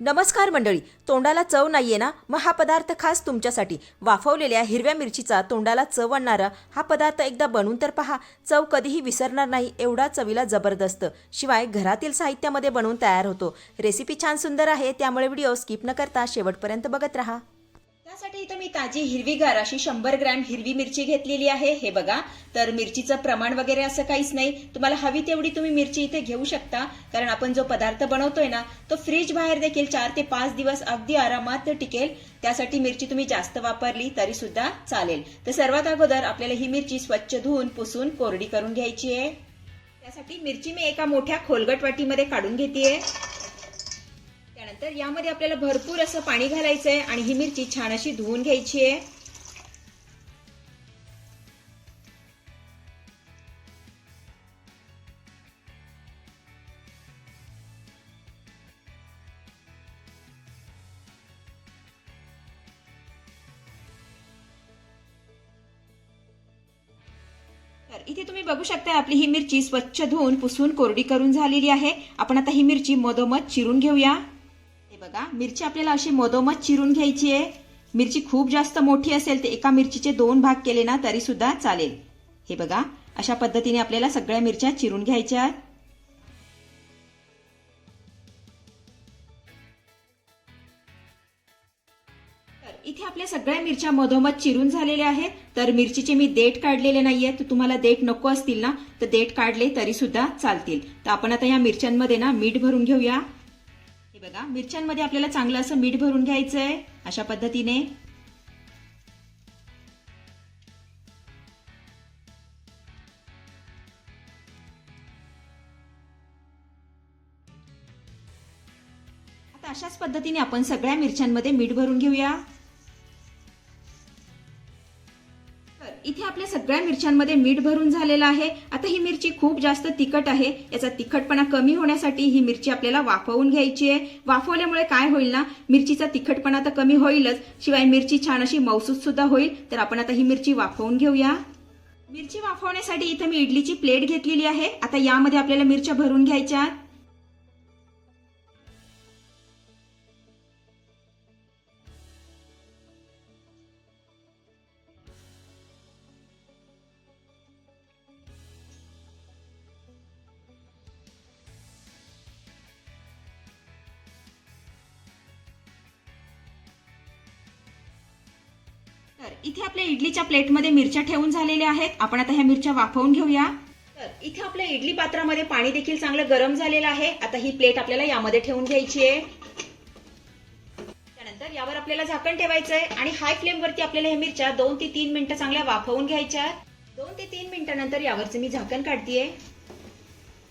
नमस्कार मंडळी तोंडाला चव नाहीये ना? मग हा पदार्थ खास तुमच्यासाठी. वाफवलेल्या हिरव्या मिरचीचा तोंडाला चव आणणारा हा पदार्थ एकदा बनवून तर पहा. चव कधीही विसरणार नाही एवढा चवीला जबरदस्त. शिवाय घरातील साहित्यामध्ये बनवून तयार होतो. रेसिपी छान सुंदर आहे त्यामुळे व्हिडिओ स्किप न करता शेवटपर्यंत बघत राहा. त्यासाठी इथं मी ताजी हिरवीगार अशी शंभर ग्रॅम हिरवी मिरची घेतलेली आहे. हे बघा तर मिरचीचं प्रमाण वगैरे असं काहीच नाही. तुम्हाला हवी तेवढी तुम्ही मिरची इथे घेऊ शकता कारण आपण जो पदार्थ बनवतोय ना तो फ्रीज बाहेर देखील चार ते पाच दिवस अगदी आरामात टिकेल. त्यासाठी मिरची तुम्ही जास्त वापरली तरी सुद्धा चालेल. तर सर्वात अगोदर आपल्याला ही मिरची स्वच्छ धुवून पुसून कोरडी करून घ्यायची आहे. त्यासाठी मिरची मी एका मोठ्या खोलगट वाटीमध्ये काढून घेतेय. त्यानंतर यामध्ये आपल्याला भरपूर असं पाणी घालायचं आहे आणि ही मिरची छान अशी धुवून घ्यायची आहे. तर इथे तुम्ही बघू शकता आपली ही मिरची स्वच्छ धुवून पुसून कोरडी करून झालेली आहे. आपण आता ही मिरची मधोमध चिरून घेऊया. बघा मिरची आपल्याला अशी मधोमध चिरून घ्यायची आहे. मिरची खूप जास्त मोठी असेल तर एका मिरचीचे दोन भाग केले ना तरी सुद्धा चालेल. हे बघा अशा पद्धतीने आपल्याला सगळ्या मिरच्या चिरून घ्यायच्या आहेत. तर इथे आपल्या सगळ्या मिरच्या मधोमध चिरून झालेल्या आहेत. तर मिरचीचे मी देठ काढलेले नाहीये तर तुम्हाला देठ नको असतील ना तर देठ काढले तरी सुद्धा चालतील. तर आपण आता या मिरच्यांमध्ये ना मीठ भरून घेऊया. हे बघा मिरच्यांमध्ये आपल्याला चांगलं असं मीठ भरून घ्यायचं आहे अशा पद्धतीने. आता अशाच पद्धतीने आपण सगळ्या मिरच्यांमध्ये मीठ भरून घेऊया. इथे आपल्या सगळ्या मिरच्यांमध्ये मीठ भरून झालेलं आहे. आता ही मिरची खूप जास्त तिखट आहे. याचा तिखटपणा कमी होण्यासाठी ही मिरची आपल्याला वाफवून घ्यायची आहे. वाफवल्यामुळे काय होईल ना मिरचीचा तिखटपणा तर कमी होईलच. शिवाय मिरची छान अशी मौसूद सुद्धा होईल. तर आपण आता ही मिरची वाफवून घेऊया. मिरची वाफवण्यासाठी इथं मी इडलीची प्लेट घेतलेली आहे. आता यामध्ये आपल्याला मिरच्या भरून घ्यायच्या तर इथे आपल्या इडलीच्या प्लेटमध्ये मिरच्या ठेवून झालेल्या आहेत. आपण आता ह्या मिरच्या वाफवून घेऊया. तर इथे आपल्या इडली पात्रामध्ये पाणी देखील चांगलं गरम झालेलं आहे. आता ही प्लेट आपल्याला यामध्ये ठेवून घ्यायची आहे. त्यानंतर यावर आपल्याला झाकण ठेवायचं आहे आणि हाय फ्लेम वरती आपल्याला ह्या मिरच्या दोन ते तीन मिनिटं चांगल्या वाफवून घ्यायच्या दोन ते तीन मिनिटानंतर यावरचं मी झाकण काढतीये.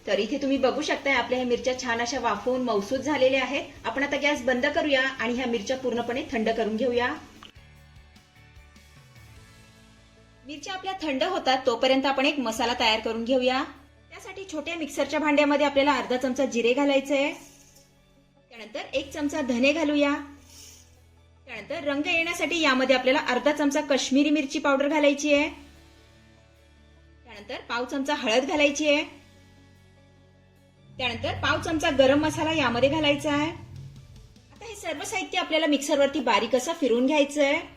तर इथे तुम्ही बघू शकताय आपल्या ह्या मिरच्या छान अशा वाफवून मौसूद झालेल्या आहेत. आपण आता गॅस बंद करूया आणि ह्या मिरच्या पूर्णपणे थंड करून घेऊया. मिरच्या आपल्या थंड होतात तोपर्यंत आपण एक मसाला तयार करून घेऊया. त्यासाठी छोट्या मिक्सरच्या भांड्यामध्ये आपल्याला अर्धा चमचा जिरे घालायचे. आहे त्यानंतर एक चमचा धने घालूया. त्यानंतर रंग येण्यासाठी यामध्ये आपल्याला अर्धा चमचा काश्मीरी मिरची पावडर घालायची आहे. त्यानंतर पाव चमचा हळद घालायची आहे. त्यानंतर पाव चमचा गरम मसाला यामध्ये घालायचा आहे. आता हे सर्व साहित्य आपल्याला मिक्सरवरती बारीक असं फिरून घ्यायचं आहे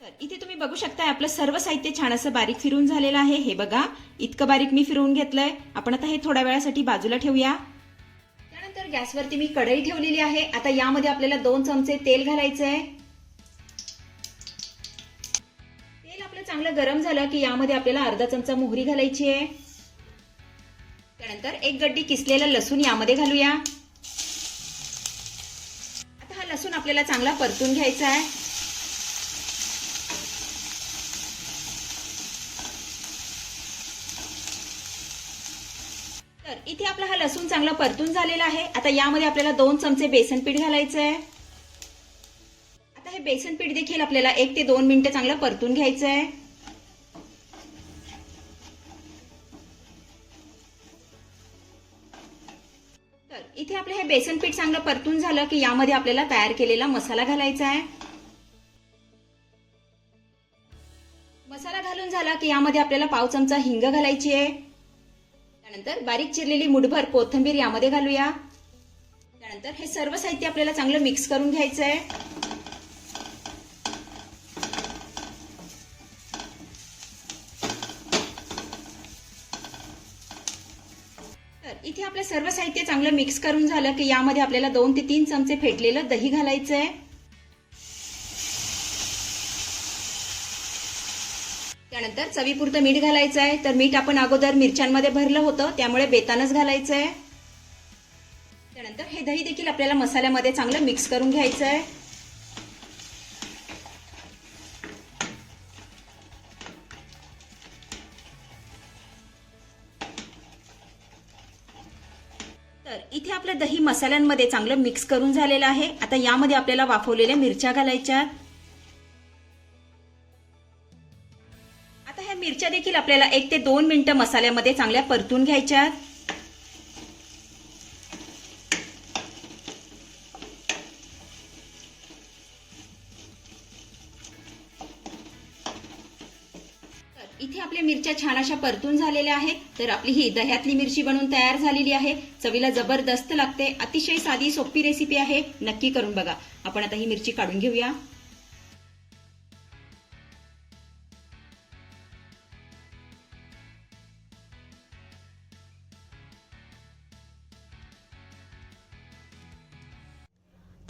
तर इथे तुम्ही बघू शकताय आपलं सर्व साहित्य छान असं बारीक फिरून झालेलं आहे. हे बघा इतकं बारीक मी फिरवून घेतलंय. आपण आता हे थोड्या वेळासाठी बाजूला ठेवूया. त्यानंतर गॅसवरती मी कढई ठेवलेली आहे. आता यामध्ये आपल्याला दोन चमचे तेल घालायचं आहे तेल आपलं चांगलं गरम झालं की यामध्ये आपल्याला अर्धा चमचा मोहरी घालायची आहे. त्यानंतर एक गड्डी किसलेला लसूण यामध्ये घालूया. आता हा लसूण आपल्याला चांगला परतून घ्यायचा आहे. तर इथे आपला हा लसूण चांगला परतून झालेला आहे. आता यामध्ये आपल्याला दोन चमचे बेसन पीठ घालायचं आहे आता हे बेसन पीठ देखील आपल्याला एक ते दोन मिनिटं चांगलं परतून घ्यायचं आहे तर इथे आपलं हे बेसन पीठ चांगलं परतून झालं की यामध्ये आपल्याला तयार केलेला मसाला घालायचा आहे मसाला घालून झाला की यामध्ये आपल्याला पाव चमचा हिंग घालायची आहे त्यानंतर बारीक चिरलेली मुठभर कोथिंबीर यामध्ये घालूया. त्यानंतर हे सर्व साहित्य आपल्याला चांगलं मिक्स करून घ्यायचं आहे तर इथे आपलं सर्व साहित्य चांगलं मिक्स करून झालं की यामध्ये आपल्याला दोन ते तीन चमचे फेटलेलं दही घालायचं आहे त्यानंतर चवीपुरतं मीठ घालायचं आहे तर मीठ आपण अगोदर मिरच्यांमध्ये भरलं होतं त्यामुळे बेतानच घालायचं आहे त्यानंतर हे दही देखील आपल्याला मसाल्यामध्ये चांगलं मिक्स करून घ्यायचं आहे तर इथे आपलं दही मसाल्यांमध्ये चांगलं मिक्स करून झालेलं आहे. आता यामध्ये आपल्याला वाफवलेल्या मिरच्या घालायच्या मिरच्या देखील आपल्याला एक ते दोन मिनटं मसाल्यामध्ये चांगल्या परतून घ्यायच्या इथे आपल्या मिरच्या छान अशा परतून झालेल्या आहेत. तर आपली ही दह्यातली मिरची बनवून तयार झालेली आहे. चवीला जबरदस्त लागते. अतिशय साधी सोपी रेसिपी आहे. नक्की करून बघा. आपण आता ही मिरची काढून घेऊया.